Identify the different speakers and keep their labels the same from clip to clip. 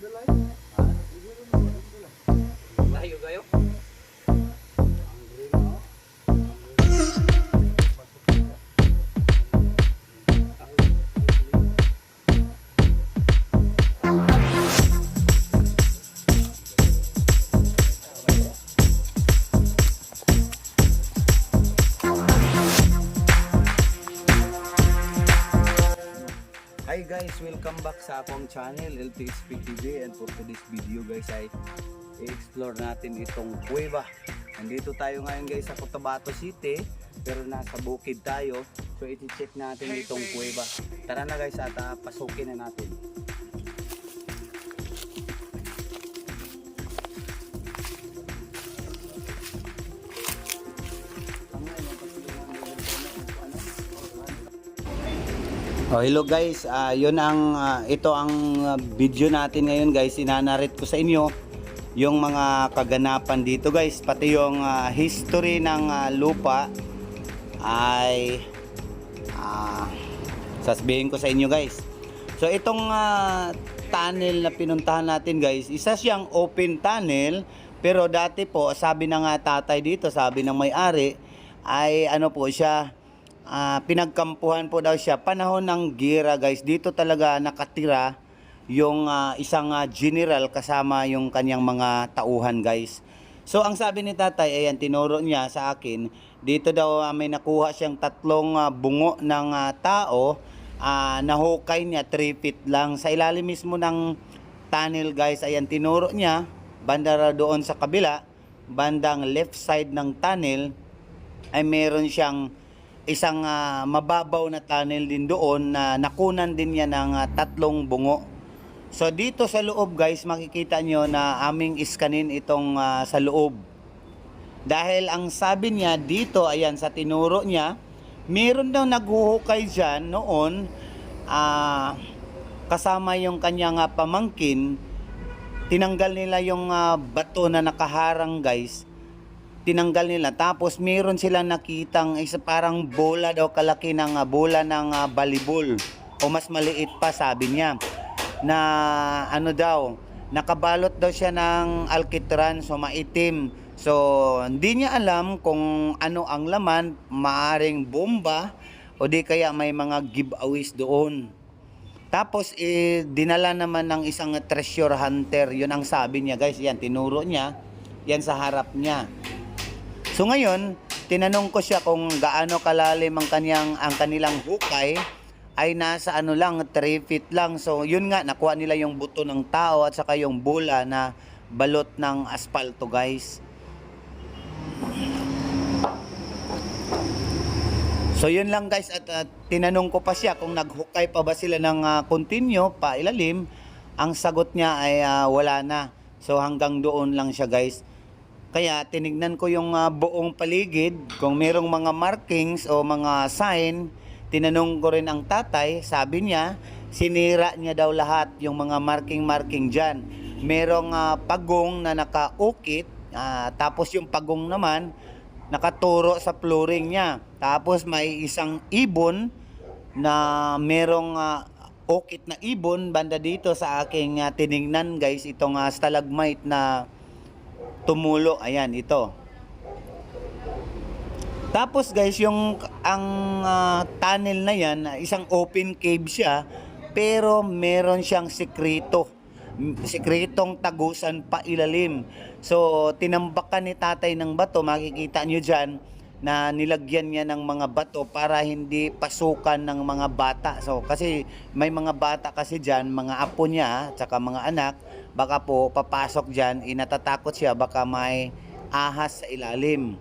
Speaker 1: Layo kayo?
Speaker 2: Guys, welcome back sa akong channel LTXP TV and for today's video guys ay i-explore natin itong kuweba. Nandito tayo ngayon guys sa Cotabato City pero nasa bukid tayo so iti-check natin itong kuweba. Tara na guys at ah, pasukin na natin. Oh, hello guys, Ah, yun ang ah, ito ang ah, video natin ngayon guys. Inanarit ko sa inyo yung mga kaganapan dito guys, pati yung ah, history ng ah, lupa ay ah, sasabihin ko sa inyo guys. So itong ah, tunnel na pinuntahan natin guys, isa siyang open tunnel pero dati po sabi ng nga tatay dito, sabi ng may-ari ay ano po siya Ah, pinagkampuhan po daw siya. Panahon ng gira guys. Dito talaga nakatira yung ah, isang ah, general kasama yung kanyang mga tauhan guys. So ang sabi ni tatay ayan tinuro niya sa akin dito daw ah, may nakuha siyang tatlong ah, bungo ng ah, tao. Ah, nahukay niya 3 feet lang. Sa ilalim mismo ng tunnel guys ayan tinuro niya banda ra doon sa kabila bandang left side ng tunnel ay meron siyang isang ah, mababaw na tunnel din doon na nakunan din niya ng ah, tatlong bungo. So dito sa loob guys makikita nyo na aming iskanin itong ah, sa loob. Dahil ang sabi niya dito ayan sa tinuro niya meron daw naghuhukay dyan noon ah, kasama yung kanyang ah, pamangkin tinanggal nila yung ah, bato na nakaharang guys tinanggal nila. Tapos meron silang nakitang isa parang bola daw kalaki ng ah, bola ng ah, volleyball. O mas maliit pa sabi niya. Na ano daw nakabalot daw siya ng alkitran so maitim. So hindi niya alam kung ano ang laman. Maaring bomba o di kaya may mga giveaways doon. Tapos eh, dinala naman ng isang treasure hunter. Yun ang sabi niya guys. Yan tinuro niya. Yan sa harap niya So ngayon, tinanong ko siya kung gaano kalalim ang kanyang ang kanilang hukay ay nasa ano lang 3 feet lang. So yun nga nakuha nila yung buto ng tao at saka yung bola na balot ng asfalto, guys. So yun lang guys at uh, tinanong ko pa siya kung naghukay pa ba sila ng uh, continue pa ilalim. Ang sagot niya ay uh, wala na. So hanggang doon lang siya guys. Kaya tinignan ko yung uh, buong paligid kung merong mga markings o mga sign. Tinanong ko rin ang tatay, sabi niya, sinira niya daw lahat yung mga marking-marking dyan. Merong uh, pagong na nakaukit, uh, tapos yung pagong naman, nakaturo sa flooring niya. Tapos may isang ibon na merong uh, ukit na ibon banda dito sa aking uh, tiningnan guys itong uh, stalagmite na tumulo. Ayan, ito. Tapos guys, yung ang ah, tunnel na yan, isang open cave siya, pero meron siyang sekreto. M- Sekretong tagusan pa ilalim. So, tinambakan ni tatay ng bato, makikita nyo dyan, na nilagyan niya ng mga bato para hindi pasukan ng mga bata. So, kasi may mga bata kasi dyan, mga apo niya, tsaka mga anak, baka po papasok dyan, inatatakot siya, baka may ahas sa ilalim.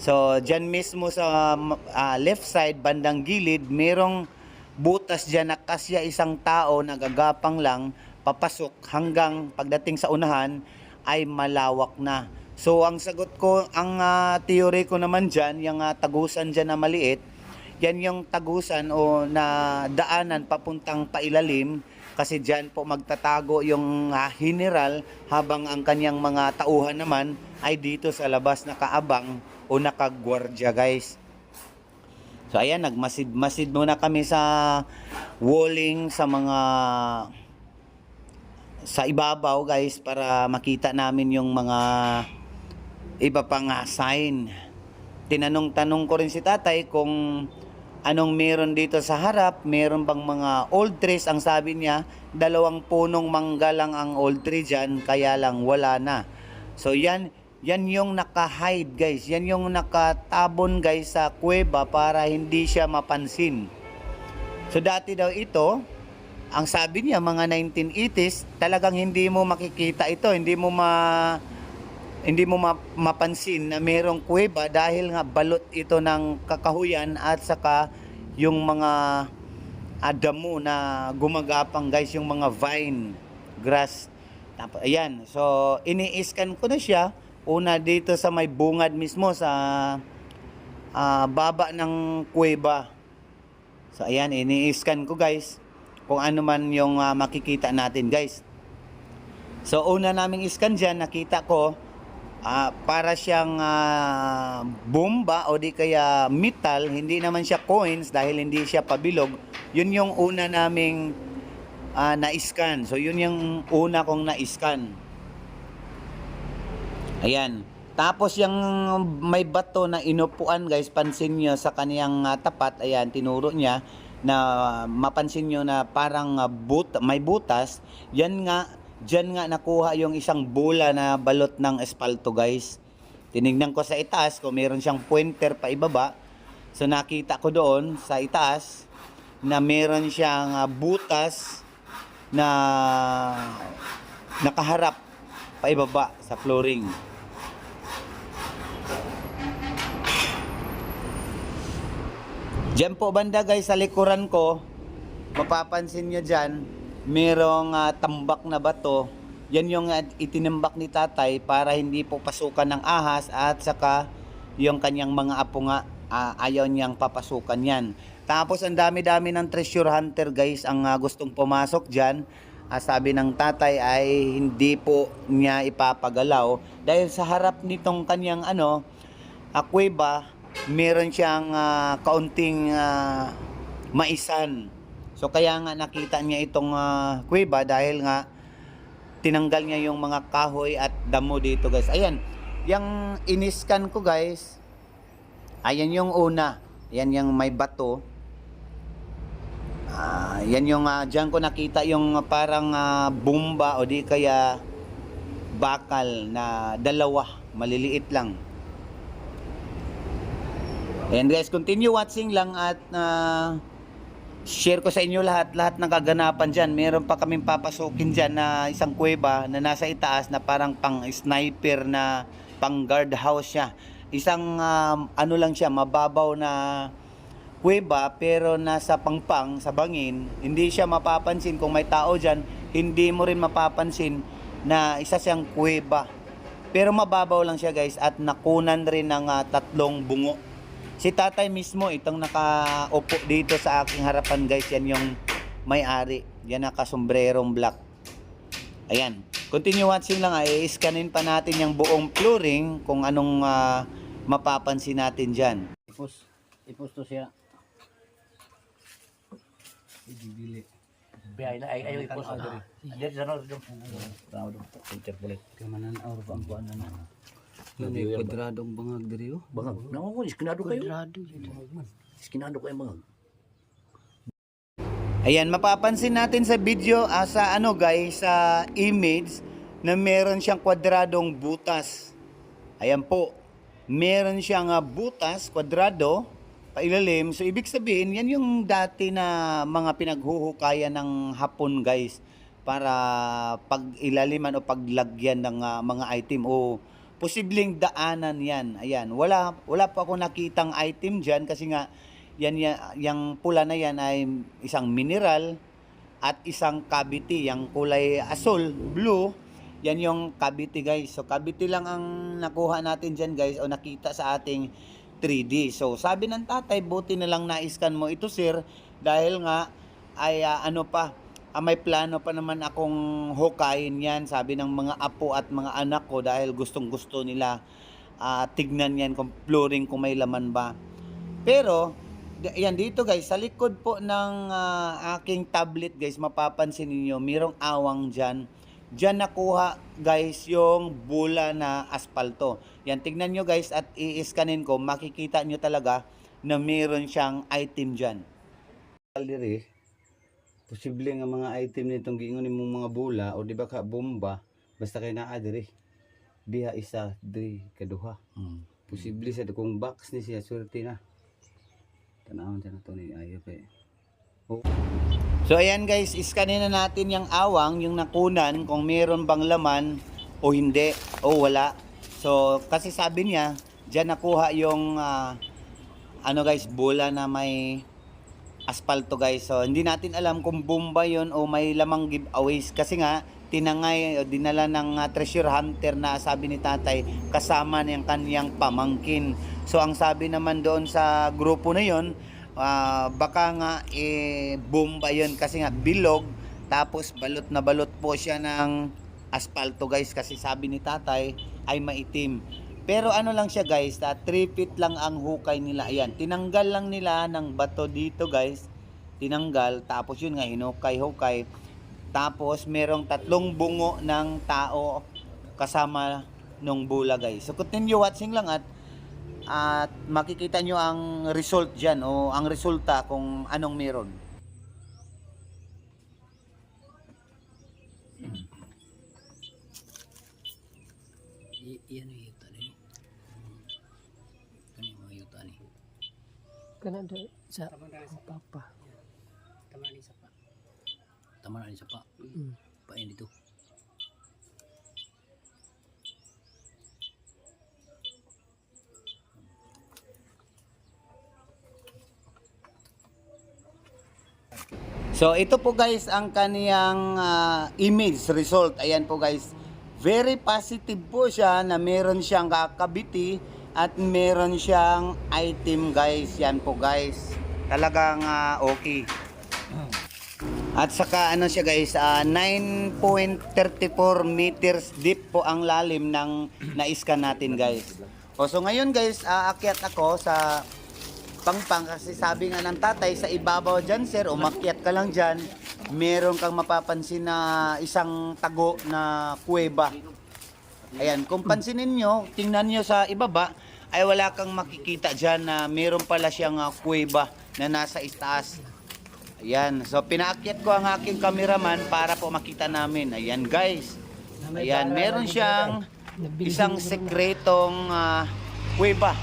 Speaker 2: So, dyan mismo sa ah, left side, bandang gilid, merong butas dyan na kasya isang tao na gagapang lang, papasok hanggang pagdating sa unahan ay malawak na. So, ang sagot ko, ang ah, theory ko naman dyan, yung ah, tagusan dyan na maliit, yan yung tagusan o na daanan papuntang pailalim kasi dyan po magtatago yung ah, general habang ang kanyang mga tauhan naman ay dito sa labas nakaabang o nakagwardya guys. So ayan, nagmasid-masid muna kami sa walling sa mga sa ibabaw guys para makita namin yung mga iba pang ah, sign. Tinanong-tanong ko rin si tatay kung anong meron dito sa harap, meron bang mga old trees. Ang sabi niya, dalawang punong mangga lang ang old tree dyan, kaya lang wala na. So yan, yan yung naka-hide guys. Yan yung nakatabon guys sa kuweba para hindi siya mapansin. So dati daw ito, ang sabi niya mga 1980s, talagang hindi mo makikita ito, hindi mo ma hindi mo ma- mapansin na merong kuweba dahil nga balot ito ng kakahuyan at saka yung mga adamo na gumagapang guys, yung mga vine grass. Tapos ayan, so ini-scan ko na siya una dito sa may bungad mismo sa ah, baba ng kuweba. So ayan, ini-scan ko guys kung ano man yung ah, makikita natin guys. So una naming scan dyan, nakita ko ah, para siyang ah, bomba o di kaya metal, hindi naman siya coins dahil hindi siya pabilog. Yun yung una naming ah, na-scan. So yun yung una kong na-scan. Ayan. Tapos yung may bato na inupuan guys, pansin nyo sa kaniyang ah, tapat, ayan, tinuro niya na mapansin nyo na parang ah, but, may butas, yan nga, dyan nga nakuha yung isang bola na balot ng espalto guys. Tinignan ko sa itaas kung meron siyang pointer pa ibaba. So nakita ko doon sa itaas na meron siyang ah, butas na nakaharap pa ibaba sa flooring. Diyan po banda guys sa likuran ko, mapapansin nyo dyan, merong ah, tambak na bato. Yan yung ah, itinimbak ni tatay para hindi po pasukan ng ahas at saka yung kanyang mga apo nga ah, ayaw niyang papasukan yan. Tapos ang dami-dami ng treasure hunter guys ang ah, gustong pumasok dyan. Ah, sabi ng tatay ay hindi po niya ipapagalaw dahil sa harap nitong kanyang ano, akweba, meron siyang ah, kaunting ah, maisan. So kaya nga nakita niya itong ah, kuweba dahil nga tinanggal niya yung mga kahoy at damo dito guys. Ayan, yung iniskan ko guys, ayan yung una. Yan yung may bato. Ah, yan yung uh, diyan ko nakita yung parang ah, bomba o di kaya bakal na dalawa, maliliit lang. And guys, continue watching lang at ah, share ko sa inyo lahat lahat ng kaganapan diyan. Meron pa kaming papasukin diyan na isang kuweba na nasa itaas na parang pang sniper na pang guard house siya. Isang ah, ano lang siya, mababaw na kuweba pero nasa pangpang sa bangin. Hindi siya mapapansin kung may tao diyan, hindi mo rin mapapansin na isa siyang kuweba. Pero mababaw lang siya guys at nakunan rin ng ah, tatlong bungo. Si tatay mismo itong nakaupo dito sa aking harapan guys, yan yung may-ari. Yan nakasombrerong black. Ayan. Continue watching lang ay i-scanin pa natin yung buong flooring kung anong ah, mapapansin natin dyan.
Speaker 1: Ipos, ipos to siya. Ibibili.
Speaker 3: Biyahe na ay ay ipos na diri. Diyan sa nord dong.
Speaker 1: Tao do, picture bulit.
Speaker 4: Kamanan aur pa ang kuan na.
Speaker 1: Ano
Speaker 4: May kwadradong bangag diri oh.
Speaker 3: Bangag. Nango ko iskinado kayo.
Speaker 4: Kwadrado yun.
Speaker 3: Iskinado kayo bangag.
Speaker 2: Ayan, mapapansin natin sa video, ah, sa ano guys, sa image, na meron siyang kwadradong butas. Ayan po, meron siyang ah, butas, kwadrado, pailalim. So, ibig sabihin, yan yung dati na mga pinaghuhukayan ng hapon guys, para pag ilaliman o paglagyan ng ah, mga item o posibleng daanan yan. Ayan, wala, wala pa ako nakitang item dyan kasi nga, yan, yan yung pula na yan ay isang mineral at isang cavity, yung kulay asul, blue, yan yung cavity guys. So cavity lang ang nakuha natin dyan guys o nakita sa ating 3D. So sabi ng tatay, buti na lang na-scan mo ito sir dahil nga ay ah, ano pa, ah, may plano pa naman akong hukayin yan sabi ng mga apo at mga anak ko dahil gustong gusto nila ah, tignan yan kung flooring kung may laman ba. Pero yan dito guys, sa likod po ng ah, aking tablet guys, mapapansin niyo mayroong awang diyan. Diyan nakuha guys yung bula na aspalto. Yan, tignan nyo guys at i-scanin ko, makikita nyo talaga na meron siyang item dyan. Posible nga mga item nitong giingon mong mga bula o di ba ka bomba, basta kay naa diri. Diha isa, diri, kaduha. Posible sa kung box ni siya, swerte na. Tanawon siya na to ni ayo kay. So ayan guys, iskanin na natin yung awang, yung nakunan, kung meron bang laman o hindi, o wala. So kasi sabi niya, diyan nakuha yung ah, ano guys, bola na may asfalto guys. So hindi natin alam kung bomba yon o may lamang giveaways kasi nga tinangay dinala ng ah, treasure hunter na sabi ni tatay kasama niyang kaniyang pamangkin. So ang sabi naman doon sa grupo na yon, ah, baka nga eh, bomba yon kasi nga bilog tapos balot na balot po siya ng asfalto guys kasi sabi ni tatay ay maitim. Pero ano lang siya guys, 3 feet lang ang hukay nila. Ayan, tinanggal lang nila ng bato dito guys. Tinanggal, tapos yun nga, hinukay-hukay. Tapos merong tatlong bungo ng tao kasama nung bula guys. So continue watching lang at at makikita nyo ang result dyan o ang resulta kung anong meron.
Speaker 5: Kana do sa papa.
Speaker 1: Tama ni sa pa. Tama na ni sa pa.
Speaker 5: Mm.
Speaker 1: Pain dito.
Speaker 2: So ito po guys ang kaniyang ah, image result. Ayan po guys. Very positive po siya na meron siyang kakabiti at meron siyang item guys. Yan po guys. Talagang ah, okay. At saka ano siya guys, ah, 9.34 meters deep po ang lalim ng na-scan natin guys. O so ngayon guys, aakyat ako sa pangpang kasi sabi nga ng tatay sa ibabaw dyan sir, umakyat ka lang dyan, meron kang mapapansin na isang tago na kuweba. Ayan, kung pansinin nyo, tingnan nyo sa ibaba, ay wala kang makikita dyan na meron pala siyang uh, kuweba na nasa itaas. Ayan, so pinaakyat ko ang aking cameraman para po makita namin. Ayan guys, ayan, meron siyang isang sekretong ah, kuweba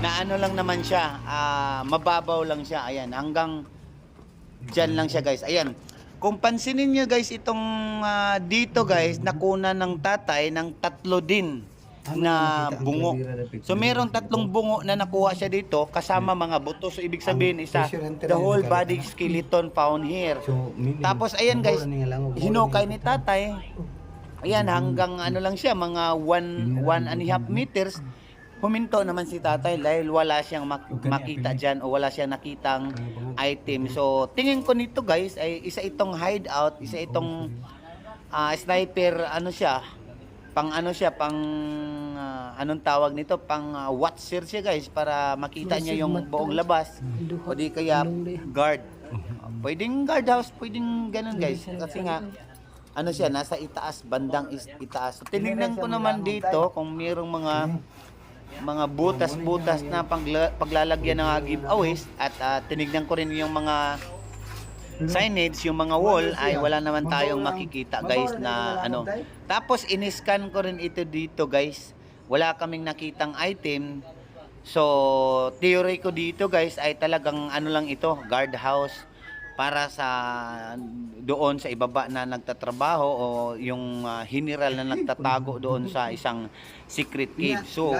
Speaker 2: na ano lang naman siya, ah, mababaw lang siya. Ayan, hanggang dyan lang siya guys. Ayan, kung pansinin nyo guys, itong ah, dito guys, nakuna ng tatay ng tatlo din na bungo. So meron tatlong bungo na nakuha siya dito kasama mga buto. So ibig sabihin isa the whole body skeleton found here. Tapos ayan guys, hinukay ni tatay. Ayan hanggang ano lang siya mga one, one and a half meters. Huminto naman si tatay dahil wala siyang mak- makita dyan o wala siyang nakitang item. So tingin ko nito guys ay isa itong hideout, isa itong ah, sniper ano siya, pang ano siya, pang ah, anong tawag nito, pang ah, watcher siya guys para makita niya yung buong labas. O di kaya guard. Pwedeng guardhouse, pwedeng ganun guys. kasi nga ano siya, nasa itaas, bandang is, itaas. So, tinignan ko naman dito kung mayroong mga mga butas-butas na pagla- paglalagyan ng giveaways at ah, tinignan ko rin yung mga signage, yung mga wall ay wala naman tayong makikita guys na ano. Tapos in-scan ko rin ito dito guys. Wala kaming nakitang item. So, theory ko dito guys ay talagang ano lang ito, guardhouse para sa doon sa ibaba na nagtatrabaho o yung ah, general na nagtatago doon sa isang secret cave. So,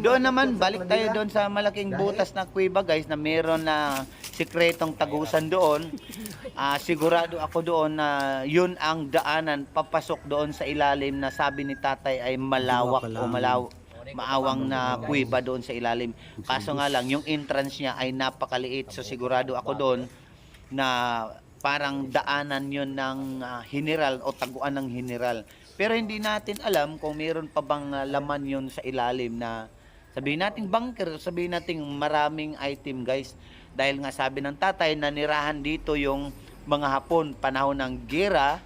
Speaker 2: doon naman balik tayo doon sa malaking butas na kuweba guys na meron na sikretong tagusan doon. Ah, sigurado ako doon na yun ang daanan papasok doon sa ilalim na sabi ni tatay ay malawak o malaw maawang na kuweba doon sa ilalim. Kaso nga lang yung entrance niya ay napakaliit so sigurado ako doon na parang daanan yon ng ah, general o taguan ng general. Pero hindi natin alam kung meron pa bang ah, laman yon sa ilalim na sabihin nating bunker, sabihin nating maraming item guys. Dahil nga sabi ng tatay, nanirahan dito yung mga Hapon panahon ng gera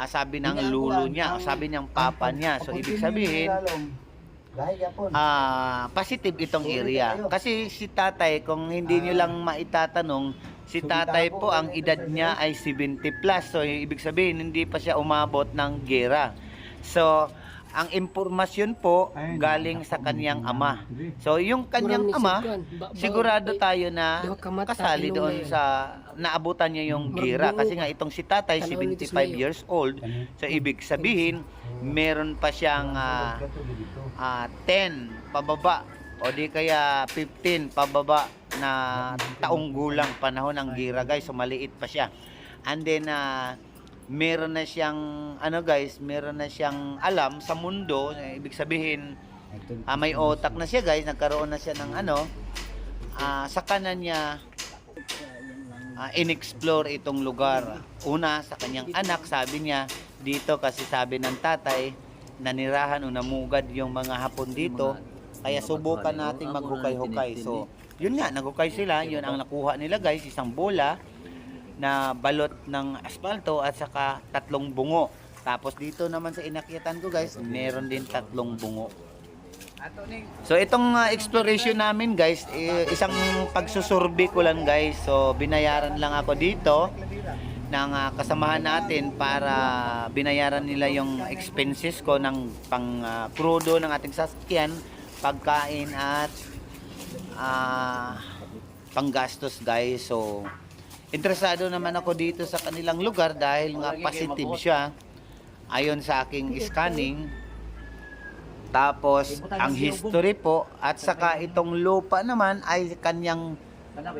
Speaker 2: ah, sabi ng lulo niya, sabi niyang papa niya. So, ibig sabihin, ah positive itong area. Kasi si tatay, kung hindi nyo lang maitatanong, si tatay po, ang edad niya ay 70 plus. So, ibig sabihin, hindi pa siya umabot ng gera. So, ang impormasyon po galing sa kanyang ama. So, yung kanyang ama, sigurado tayo na kasali doon sa naabutan niya yung gira. Kasi nga itong si tatay, 75 years old. So, ibig sabihin, meron pa siyang ah, ah, 10 pababa o di kaya 15 pababa na taong gulang panahon ng gira guys. So maliit pa siya. And then ah, meron na siyang ano guys meron na siyang alam sa mundo. Eh, ibig sabihin ah, may otak na siya guys. Nagkaroon na siya ng ano ah, sa kanan niya ah, inexplore itong lugar. Una sa kanyang anak sabi niya dito kasi sabi ng tatay nanirahan o namugad yung mga hapon dito kaya subukan nating maghukay-hukay. So yun nga naghukay sila. Yun ang nakuha nila guys. Isang bola na balot ng asfalto at saka tatlong bungo. Tapos dito naman sa inakyatan ko guys meron din tatlong bungo. So itong uh, exploration namin guys, eh, isang pagsusurvey ko lang guys. So binayaran lang ako dito ng uh, kasamahan natin para binayaran nila yung expenses ko ng pang uh, krudo ng ating sasakyan, pagkain at ah, panggastos guys. So interesado naman ako dito sa kanilang lugar dahil nga positive siya ayon sa aking scanning. Tapos ang history po at saka itong lupa naman ay kanyang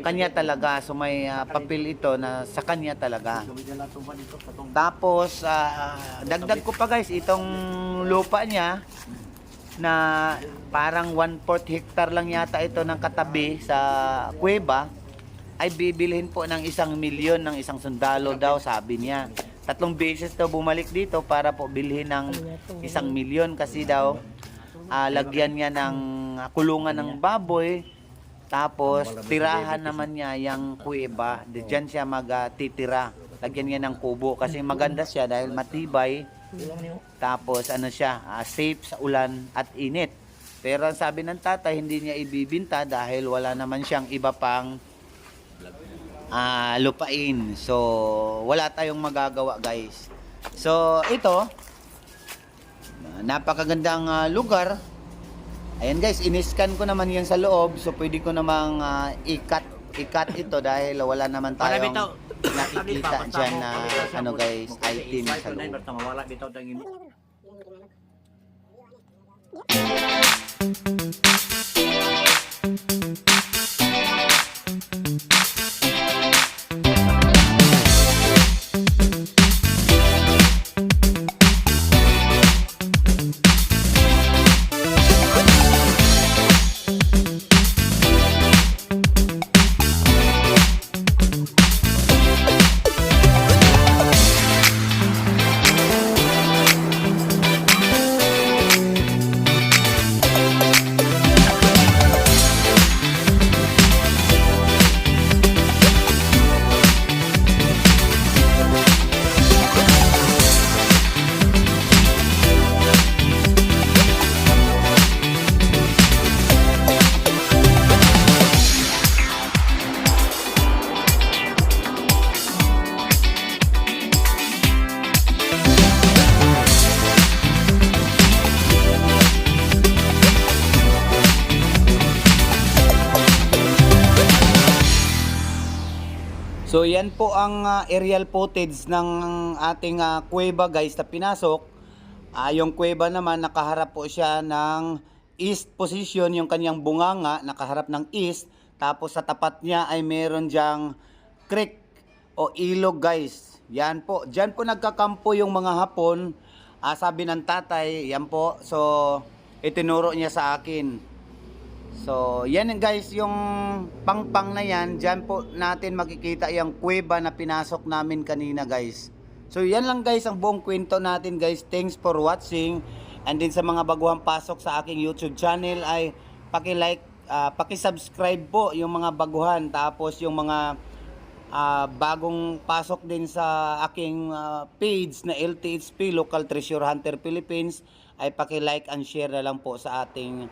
Speaker 2: kanya talaga. So may ah, papel ito na sa kanya talaga. Tapos ah, dagdag ko pa guys itong lupa niya na parang 1/4 hectare lang yata ito ng katabi sa kuweba ay bibilhin po ng isang milyon ng isang sundalo daw sabi niya. Tatlong beses daw bumalik dito para po bilhin ng isang milyon kasi daw ah, lagyan niya ng kulungan ng baboy tapos tirahan naman niya yung kuweba. Diyan siya magtitira. Lagyan niya ng kubo kasi maganda siya dahil matibay. Tapos ano siya, ah, safe sa ulan at init. Pero ang sabi ng tatay, hindi niya ibibinta dahil wala naman siyang iba pang ah, lupain. So, wala tayong magagawa guys. So, ito, napakagandang ah, lugar. Ayan guys, iniscan ko naman yan sa loob. So, pwede ko namang ah, ikat, ikat ito dahil wala naman
Speaker 3: Para
Speaker 2: tayong
Speaker 3: bitaw.
Speaker 2: Nakikita dyan na ano guys, item sa loob.
Speaker 3: Mawala bitaw tangin.
Speaker 2: So yan po ang ah, aerial footage ng ating ah, kuweba guys na pinasok. Ah, yung kuweba naman nakaharap po siya ng east position, yung kanyang bunganga nakaharap ng east. Tapos sa tapat niya ay meron diyang creek o ilog guys. Yan po. Diyan po nagkakampo yung mga hapon. Ah, sabi ng tatay, yan po. So itinuro niya sa akin. So, yan guys, yung pangpang na yan, dyan po natin makikita yung kuweba na pinasok namin kanina guys. So, yan lang guys ang buong kwento natin guys. Thanks for watching. And din sa mga baguhang pasok sa aking YouTube channel ay paki-like, ah, paki-subscribe po yung mga baguhan. Tapos yung mga ah, bagong pasok din sa aking ah, page na LTHP Local Treasure Hunter Philippines ay paki-like and share na lang po sa ating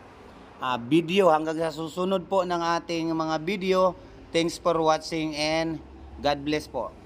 Speaker 2: ah, video hanggang sa susunod po ng ating mga video. Thanks for watching and God bless po.